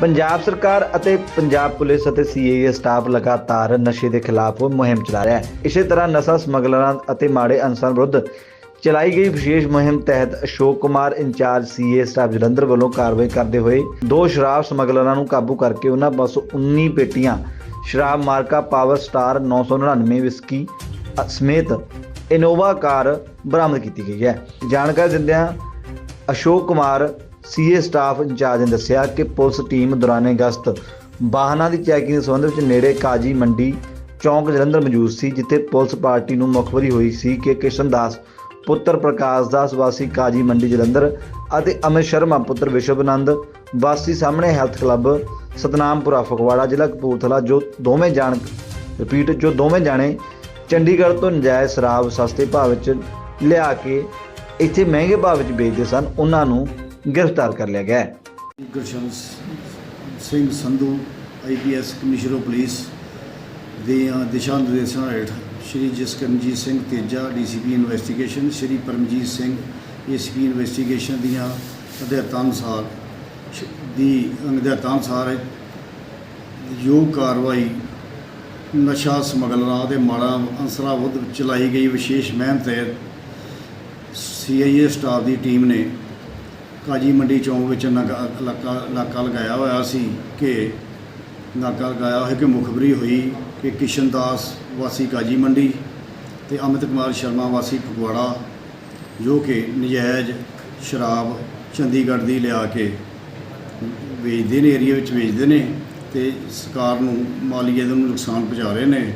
ਪੰਜਾਬ ਸਰਕਾਰ ਅਤੇ ਪੰਜਾਬ ਪੁਲਿਸ ਅਤੇ ਸੀਏਏ ਸਟਾਫ ਲਗਾਤਾਰ ਨਸ਼ੇ ਦੇ ਖਿਲਾਫ ਮੁਹਿੰਮ ਚਲਾ ਰਿਹਾ ਹੈ। ਇਸੇ ਤਰ੍ਹਾਂ ਨਸ਼ਾ ਸਮਗਲਰਾਂ ਅਤੇ ਮਾੜੇ ਅਨਸਰਾਂ ਵਿਰੁੱਧ ਚਲਾਈ ਗਈ ਵਿਸ਼ੇਸ਼ ਮੁਹਿੰਮ ਤਹਿਤ Ashok Kumar incharge CIA staff Jalandhar ਵੱਲੋਂ ਕਾਰਵਾਈ ਕਰਦੇ ਹੋਏ ਦੋ ਸ਼ਰਾਬ ਸਮਗਲਰਾਂ ਨੂੰ ਕਾਬੂ ਕਰਕੇ ਉਹਨਾਂ ਪਾਸੋਂ 19 ਪੇਟੀਆਂ, ਸ਼ਰਾਬ ਮਾਰਕਾ ਪਾਵਰ ਸਟਾਰ 999 ਵਿਸਕੀ ਸਮੇਤ ਇਨੋਵਾ ਕਾਰ ਬਰਾਮਦ ਕੀਤੀ ਗਈ ਹੈ। ਜਾਣਕਾਰੀ ਦਿੰਦਿਆਂ Ashok Kumar CIA staff incharge ਨੇ ਦੱਸਿਆ ਕਿ ਪੁਲਿਸ ਟੀਮ ਦੌਰਾਨੇ ਗਸ਼ਤ ਵਾਹਨਾਂ ਦੀ ਚੈਕਿੰਗ ਦੇ ਸੰਬੰਧ ਵਿੱਚ ਨੇੜੇ ਕਾਜੀ ਮੰਡੀ ਚੌਂਕ ਜਲੰਧਰ ਮੌਜੂਦ ਸੀ, ਜਿੱਥੇ ਪੁਲਿਸ ਪਾਰਟੀ ਨੂੰ ਮੁਖਬਰੀ ਹੋਈ ਸੀ ਕਿ ਕਿਸ਼ਨ ਦਾਸ, ਪੁੱਤਰ ਪ੍ਰਕਾਸ਼ ਦਾਸ, ਵਾਸੀ ਕਾਜੀ ਮੰਡੀ ਜਲੰਧਰ ਅਤੇ ਅਮਿਤ ਸ਼ਰਮਾ, ਪੁੱਤਰ ਵਿਸ਼ਵਨੰਦ ਵਾਸੀ ਸਾਹਮਣੇ ਹੈਲਥ ਕਲੱਬ, ਸਤਨਾਮਪੁਰਾ, ਫਗਵਾੜਾ, ਜ਼ਿਲ੍ਹਾ ਕਪੂਰਥਲਾ, ਜੋ ਦੋਵੇਂ ਜਾਣ, ਰਿਪੀਟ, ਜੋ ਦੋਵੇਂ ਜਾਣੇ ਚੰਡੀਗੜ੍ਹ ਤੋਂ ਨਜਾਇਜ਼ ਸ਼ਰਾਬ ਸਸਤੇ ਭਾਅ ਵਿੱਚ ਲਿਆ ਕੇ ਇੱਥੇ ਮਹਿੰਗੇ ਭਾਅ ਵਿੱਚ ਵੇਚਦੇ ਸਨ, ਉਹਨਾਂ ਨੂੰ ਗ੍ਰਿਫਤਾਰ ਕਰ ਲਿਆ ਗਿਆ ਹੈ। Gurshan Singh Sandhu IPS commissioner of police ਦੇ ਦਿਸ਼ਾ ਨਿਰਦੇਸ਼ਾਂ ਹੇਠ Shri Jaskaranjit Singh Teja, DCP investigation, Shri Paramjit Singh ACP investigation ਦੀਆਂ ਹਦਾਇਤਾਂ ਅਨੁਸਾਰ ਦੀ ਹਦਾਇਤਾਂ ਅਨੁਸਾਰ ਯੋਗ ਕਾਰਵਾਈ ਨਸ਼ਾ ਸਮਗਲਰਾਂ ਦੇ ਮਾੜਾ ਅਨਸਰਾਂ ਵਿਰੁੱਧ ਚਲਾਈ ਗਈ ਵਿਸ਼ੇਸ਼ ਮੁਹਿੰਮ ਤਹਿਤ ਸੀਆਈਏ ਸਟਾਫ ਦੀ ਟੀਮ ਨੇ ਕਾਜੀ ਮੰਡੀ ਚੌਂਕ ਵਿੱਚ ਨਾਕਾ ਇਲਾਕਾ ਨਾਕਾ ਲਗਾਇਆ ਹੋਇਆ ਸੀ ਕਿ ਨਾਕਾ ਲਗਾਇਆ ਹੋਇਆ ਕਿ ਮੁਖਬਰੀ ਹੋਈ ਕਿ ਕਿਸ਼ਨ ਦਾਸ ਵਾਸੀ ਕਾਜੀ ਮੰਡੀ ਤੇ ਅਮਿਤ ਕੁਮਾਰ ਸ਼ਰਮਾ ਵਾਸੀ ਫਗਵਾੜਾ, ਜੋ ਕਿ ਨਜਾਇਜ਼ ਸ਼ਰਾਬ ਚੰਡੀਗੜ੍ਹ ਦੀ ਲਿਆ ਕੇ ਵੇਚਦੇ ਨੇ ਏਰੀਆ ਵਿੱਚ ਵੇਚਦੇ ਨੇ ਤੇ ਸਰਕਾਰ ਨੂੰ ਮਾਲੀਏ ਨੂੰ ਨੁਕਸਾਨ ਪਹੁੰਚਾ ਰਹੇ ਨੇ।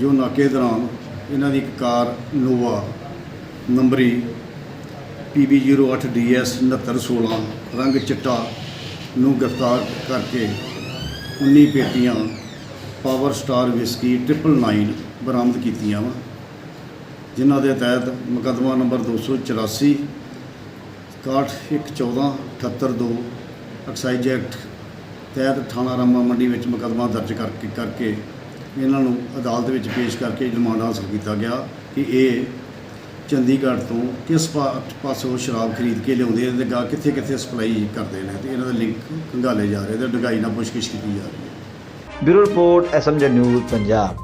ਜੋ ਨਾਕੇ ਦੌਰਾਨ ਇਹਨਾਂ ਦੀ ਇੱਕ ਕਾਰ ਨੋਵਾ ਨੰਬਰੀ PB08DS 6916 ਰੰਗ ਚਿੱਟਾ ਨੂੰ ਗ੍ਰਿਫਤਾਰ ਕਰਕੇ 19 ਪੇਟੀਆਂ ਪਾਵਰ ਸਟਾਰ ਵਿਸਕੀ 999 ਬਰਾਮਦ ਕੀਤੀਆਂ ਵਾ, ਜਿਨ੍ਹਾਂ ਦੇ ਤਹਿਤ ਮੁਕੱਦਮਾ ਨੰਬਰ 284 6114 782 ਐਕਸਾਈਜ਼ ਐਕਟ ਤਹਿਤ ਥਾਣਾ ਰਾਮਾ ਮੰਡੀ ਵਿੱਚ ਮੁਕੱਦਮਾ ਦਰਜ ਕਰਕੇ ਕਰਕੇ ਇਹਨਾਂ ਨੂੰ ਅਦਾਲਤ ਵਿੱਚ ਪੇਸ਼ ਕਰਕੇ ਰਿਮਾਂਡ ਹਾਸਲ ਕੀਤਾ ਗਿਆ ਕਿ ਇਹ ਚੰਡੀਗੜ੍ਹ ਤੋਂ ਕਿਸ ਪਾ- ਪਾਸੋਂ ਸ਼ਰਾਬ ਖਰੀਦ ਕੇ ਲਿਆਉਂਦੇ ਨੇ ਤੇ ਗਾ ਕਿੱਥੇ ਕਿੱਥੇ ਸਪਲਾਈ ਕਰਦੇ ਨੇ ਤੇ ਇਹਨਾਂ ਦਾ ਲਿੰਕ ਖੰਗਾਲੇ ਜਾ ਰਹੇ ਤੇ ਡਗਾਈ ਨਾਲ ਪੁੱਛਗਿੱਛ ਕੀਤੀ ਜਾ ਰਹੀ ਹੈ। Bureau report, SMG news, Punjab.